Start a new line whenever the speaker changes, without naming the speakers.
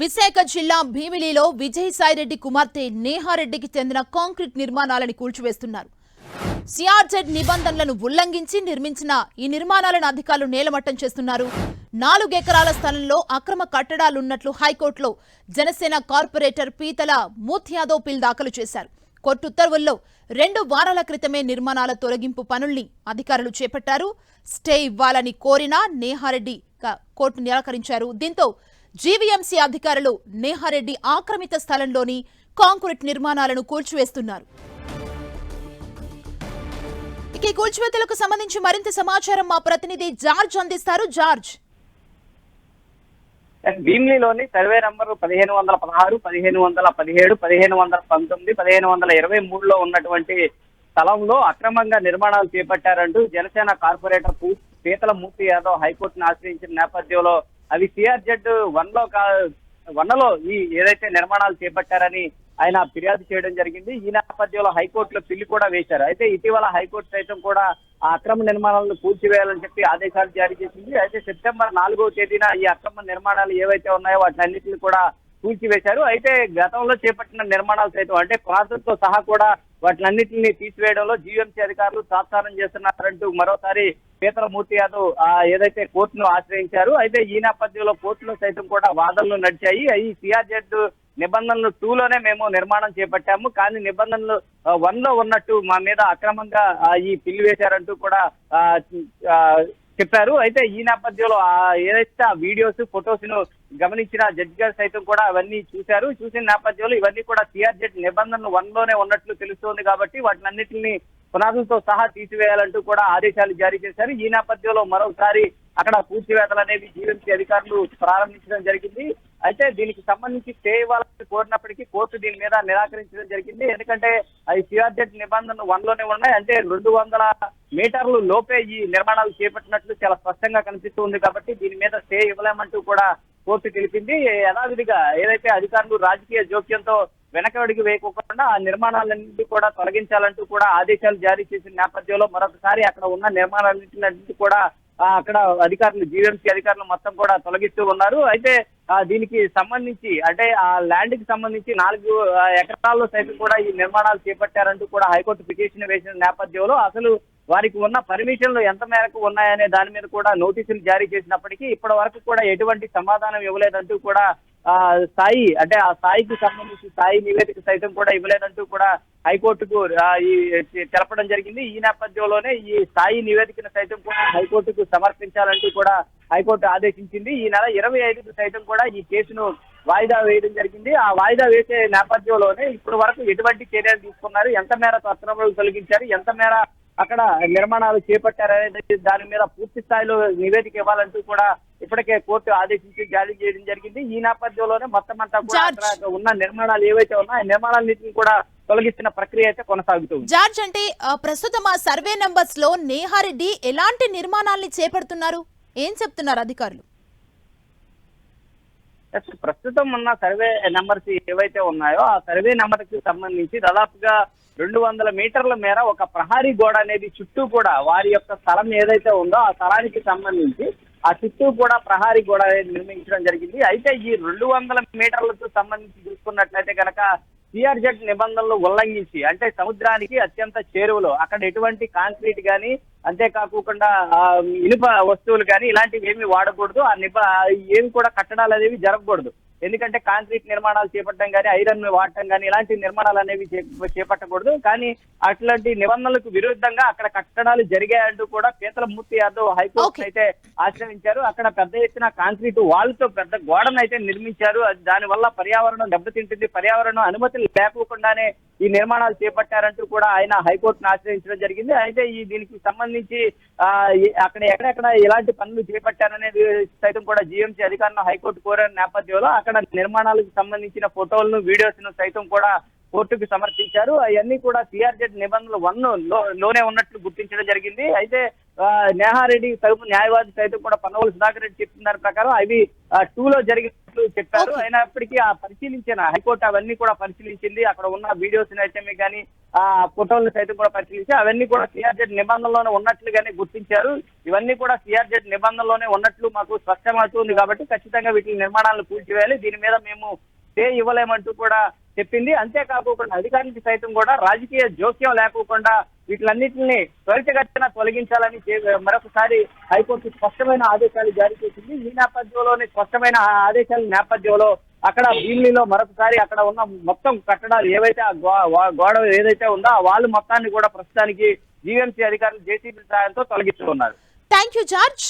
విశాఖ జిల్లా భీమిలిలో విజయసాయిరెడ్డి కుమార్తె నేహారెడ్డికి చెందిన కాంక్రీట్ నిర్మాణాలను కూల్చివేస్తున్నారు. సిఆర్జెడ్ నిబంధనలను ఉల్లంఘించి నిర్మించిన ఈ నిర్మాణాలను అధికారులు నేలమట్టం చేస్తున్నారు. నాలుగెకరాల స్థలంలో అక్రమ కట్టడాలున్నట్లు హైకోర్టులో జనసేన కార్పొరేటర్ పీతల మూత్ యాదవ్ పిల్ దాఖలు చేశారు. కోర్టు ఉత్తర్వుల్లో రెండు వారాల క్రితమే నిర్మాణాల తొలగింపు పనుల్ని అధికారులు చేపట్టారు. స్టే ఇవ్వాలని కోరినా నేహారెడ్డి కోర్టు నిరాకరించారు. దీంతో జీవీఎంసీ అధికారులు నేహారెడ్డి ఆక్రమిత స్థలంలోని కాంక్రీట్ నిర్మాణాలను కూల్చివేస్తున్నారు. ఇక కూల్చివేతలకు సంబంధించి మరింత సమాచారం మా ప్రతినిధి జార్జ్ అందిస్తారు. జార్జ్.
భీమ్లీలోని సర్వే నంబర్ పదిహేను వందల పదహారు పదిహేను వందల పదిహేడు పదిహేను వందల పంతొమ్మిది పదిహేను వందల ఇరవై మూడులో ఉన్నటువంటి స్థలంలో అక్రమంగా నిర్మాణాలు చేపట్టారంటూ జనసేన కార్పొరేటర్ పీతల మూర్తి యాదవ్ హైకోర్టును ఆశ్రయించిన నేపథ్యంలో అవి సిఆర్జెడ్ వన్లో కా వన్నలో ఈ ఏదైతే నిర్మాణాలు చేపట్టారని ఆయన ఫిర్యాదు చేయడం జరిగింది. ఈ నేపథ్యంలో హైకోర్టులో పిల్లి కూడా వేశారు. అయితే ఇటీవల హైకోర్టు సైతం కూడా ఆ అక్రమ నిర్మాణాలను కూల్చివేయాలని చెప్పి ఆదేశాలు జారీ చేసింది. అయితే సెప్టెంబర్ నాలుగో తేదీన ఈ అక్రమ నిర్మాణాలు ఏవైతే ఉన్నాయో వాటినన్నింటినీ కూడా కూల్చివేశారు. అయితే గతంలో చేపట్టిన నిర్మాణాలు సైతం అంటే ప్రాసెస్తో సహా కూడా వాటినన్నింటినీ తీసివేయడంలో జీవీఎంసీ అధికారులు తాత్సారం చేస్తున్నారంటూ మరోసారి పీతలమూర్తి యాదవ్ ఆ, ఏదైతే కోర్టును ఆశ్రయించారు అయితే ఈ నేపథ్యంలో కోర్టులో సైతం కూడా వాదనలు నడిచాయి. ఈ సిఆర్జెడ్ నిబంధనలు టూ లోనే మేము నిర్మాణం చేపట్టాము. కానీ నిబంధనలు వన్లో ఉన్నట్టు మా మీద అక్రమంగా ఈ పిల్లి వేశారంటూ కూడా ఆ, చెప్పారు. అయితే ఈ నేపథ్యంలో ఆ ఏదైతే ఆ వీడియోస్ ఫొటోస్ను గమనించిన జడ్జి గారు సైతం కూడా అవన్నీ చూశారు. చూసిన నేపథ్యంలో ఇవన్నీ కూడా సిఆర్జెడ్ నిబంధనలు వన్లోనే ఉన్నట్లు తెలుస్తోంది కాబట్టి వాటిని అన్నింటినీ పునాదులతో సహా తీసివేయాలంటూ కూడా ఆదేశాలు జారీ చేశారు. ఈ నేపథ్యంలో మరోసారి అక్కడ కూల్చివేతలు అనేవి జీవీఎంసీ అధికారులు ప్రారంభించడం జరిగింది. అయితే దీనికి సంబంధించి స్టే ఇవ్వాలని కోరినప్పటికీ కోర్టు దీని మీద నిరాకరించడం జరిగింది. ఎందుకంటే అది సిఆర్జెడ్ నిబంధనలు వన్లోనే ఉన్నాయి. అంటే రెండు వందల మీటర్లు లోపే ఈ నిర్మాణాలు చేపట్టినట్లు చాలా స్పష్టంగా కనిపిస్తుంది కాబట్టి దీని మీద స్టే ఇవ్వలేమంటూ కూడా కోర్టు తెలిపింది. యథావిధిగా ఏదైతే అధికారులు రాజకీయ జోక్యంతో వెనకడుగు వేయకోకుండా ఆ నిర్మాణాలన్నింటి కూడా తొలగించాలంటూ కూడా ఆదేశాలు జారీ చేసిన నేపథ్యంలో మరొకసారి అక్కడ ఉన్న నిర్మాణాలన్నింటినీ కూడా అక్కడ అధికారులు జీవీఎంసీ అధికారులు మొత్తం కూడా తొలగిస్తూ ఉన్నారు. అయితే దీనికి సంబంధించి అంటే ఆ ల్యాండ్కి సంబంధించి నాలుగు ఎకరాల్లో సైతం కూడా ఈ నిర్మాణాలు చేపట్టారంటూ కూడా హైకోర్టు పిటిషన్ వేసిన నేపథ్యంలో అసలు వారికి ఉన్న పర్మిషన్లు ఎంత మేరకు ఉన్నాయనే దాని మీద కూడా నోటీసులు జారీ చేసినప్పటికీ ఇప్పటి వరకు కూడా ఎటువంటి సమాధానం ఇవ్వలేదంటూ కూడా ఆ స్థాయి అంటే ఆ స్థాయికి సంబంధించి స్థాయి నివేదిక సైతం కూడా ఇవ్వలేదంటూ కూడా హైకోర్టుకు ఈ తెలపడం జరిగింది. ఈ నేపథ్యంలోనే ఈ స్థాయి నివేదికను సైతం కూడా హైకోర్టుకు సమర్పించాలంటూ కూడా హైకోర్టు ఆదేశించింది. ఈ నెల ఇరవై ఐదుకు సైతం కూడా ఈ కేసును వాయిదా వేయడం జరిగింది. ఆ వాయిదా వేసే నేపథ్యంలోనే ఇప్పటి వరకు ఎటువంటి చర్యలు తీసుకున్నారు? ఎంత మేర అక్రమాలు తొలగించారు? ఎంత మేర అక్కడ నిర్మాణాలు చేపట్టారనేది దాని మీద పూర్తి స్థాయిలో నివేదిక ఇవ్వాలంటూ కూడా ఇప్పటికే కోర్టు ఆదేశించి జారీ చేయడం జరిగింది. ఈ నేపథ్యంలోనే మొత్తం అంతా కూడా. అక్కడ ఉన్న నిర్మాణాలు ఏవైతే ఉన్నాయో ఆ నిర్మాణాలన్నింటినీ కూడా తొలగిస్తున్న ప్రక్రియ అయితే కొనసాగుతుంది
జార్జ్ అంటే ప్రస్తుతం ఆ సర్వే నంబర్స్లో నేహారెడ్డి ఎలాంటి నిర్మాణాల్ని చేపడుతున్నారు? ఏం చెప్తున్నారు అధికారులు?
ప్రస్తుతం ఉన్న సర్వే నెంబర్స్ ఏవైతే ఉన్నాయో ఆ సర్వే నెంబర్కి సంబంధించి దాదాపుగా రెండు వందల మీటర్ల మేర ఒక ప్రహారీ గోడ అనేది చుట్టూ కూడా వారి యొక్క స్థలం ఏదైతే ఉందో ఆ స్థలానికి సంబంధించి ఆ చుట్టూ కూడా ప్రహారీ గోడ అనేది నిర్మించడం జరిగింది. అయితే ఈ రెండు వందల మీటర్లకు సంబంధించి చూసుకున్నట్లయితే కనుక సిఆర్జెడ్ నిబంధనలు ఉల్లంఘించి అంటే సముద్రానికి అత్యంత చేరువలో అక్కడ ఎటువంటి కాంక్రీట్ కానీ అంతేకాకుండా ఆ, ఇనుప వస్తువులు కానీ ఇలాంటివి ఏమి వాడకూడదు. ఆ నిబ ఏమి కూడా కట్టడాలు అనేవి జరగకూడదు. ఎందుకంటే కాంక్రీట్ నిర్మాణాలు చేపట్టడం కానీ ఐరన్ వాడటం కానీ ఇలాంటి నిర్మాణాలు అనేవి చేపట్టకూడదు. కానీ అట్లాంటి నిబంధనలకు విరుద్ధంగా అక్కడ కట్టడాలు జరిగాయంటూ కూడా పీతల మూర్తి యాదవ్ హైకోర్టు. అయితే ఆశ్రయించారు. అక్కడ పెద్ద ఎత్తున కాంక్రీట్ వాల్తో పెద్ద గోడను అయితే నిర్మించారు. అది దాని వల్ల పర్యావరణం దెబ్బతింటుంది. పర్యావరణం అనుమతులు లేకోకుండానే ఈ నిర్మాణాలు చేపట్టారంటూ కూడా ఆయన హైకోర్టును ఆశ్రయించడం జరిగింది. అయితే ఈ దీనికి సంబంధించి ఆ అక్కడ ఎక్కడెక్కడ ఎలాంటి పనులు చేపట్టారనేది సైతం కూడా జీఎంసీ అధికారులను హైకోర్టు కోరిన నేపథ్యంలో అక్కడ నిర్మాణాలకు సంబంధించిన ఫోటోలను వీడియోస్ను సైతం కూడా కోర్టుకు సమర్పించారు. అవన్నీ కూడా సిఆర్జెడ్ నిబంధనలు వన్లోనే ఉన్నట్లు గుర్తించడం జరిగింది. అయితే నేహారెడ్డి తరపు న్యాయవాది సైతం కూడా పన్నవోలు సుధాకర్ రెడ్డి చెప్పిన దాని ప్రకారం అవి టూ లో జరిగినట్లు చెప్పారు. అయినప్పటికీ ఆ పరిశీలించిన హైకోర్టు అవన్నీ కూడా పరిశీలించింది. అక్కడ ఉన్న వీడియోస్ అయితే కానీ ఆ ఫోటోలను సైతం కూడా పరిశీలించి అవన్నీ కూడా సిఆర్జెడ్ నిబంధనలోనే ఉన్నట్లుగానే గుర్తించారు. ఇవన్నీ కూడా సిఆర్జెడ్ నిబంధనలోనే ఉన్నట్లు మాకు స్పష్టమవుతుంది కాబట్టి ఖచ్చితంగా వీటి నిర్మాణాలను కూల్చివేయాలి. దీని మీద మేము స్టే ఇవ్వలేమంటూ కూడా చెప్పింది. అంతేకాకుండా అధికారులకి సైతం కూడా రాజకీయ జోక్యం లేకోకుండా వీటిలన్నింటినీ త్వరితగతిన తొలగించాలని మరొకసారి హైకోర్టు స్పష్టమైన ఆదేశాలు జారీ చేసింది. ఈ నేపథ్యంలోనే స్పష్టమైన ఆదేశాల నేపథ్యంలో అక్కడ భీమిలిలో మరొకసారి అక్కడ ఉన్న మొత్తం కట్టడాలు ఏవైతే గోడ ఏదైతే ఉందో ఆ వాళ్ళు మొత్తాన్ని కూడా ప్రస్తుతానికి జీఎంసీ అధికారులు జేసీబీ సాయంతో తొలగిస్తున్నారు.
Thank you George